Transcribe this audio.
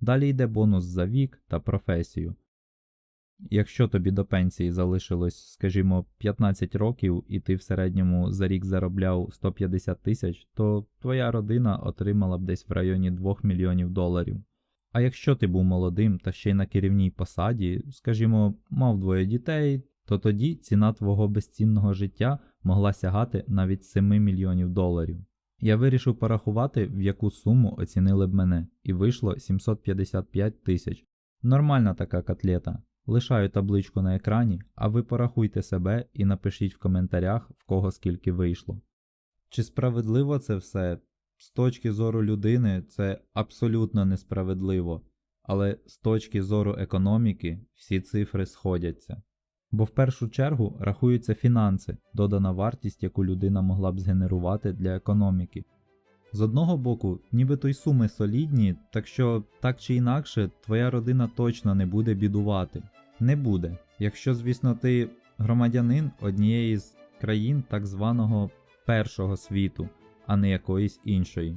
Далі йде бонус за вік та професію. Якщо тобі до пенсії залишилось, скажімо, 15 років і ти в середньому за рік заробляв 150 тисяч, то твоя родина отримала б десь в районі 2 мільйонів доларів. А якщо ти був молодим та ще й на керівній посаді, скажімо, мав двоє дітей, то тоді ціна твого безцінного життя могла сягати навіть 7 мільйонів доларів. Я вирішив порахувати, в яку суму оцінили б мене, і вийшло 755 тисяч. Нормальна така котлета. Лишаю табличку на екрані, а ви порахуйте себе і напишіть в коментарях, в кого скільки вийшло. Чи справедливо це все? З точки зору людини це абсолютно несправедливо, але з точки зору економіки всі цифри сходяться. Бо в першу чергу рахуються фінанси, додана вартість, яку людина могла б згенерувати для економіки. З одного боку, нібито й суми солідні, так що так чи інакше твоя родина точно не буде бідувати. Не буде, якщо, звісно, ти громадянин однієї з країн так званого першого світу, а не якоїсь іншої.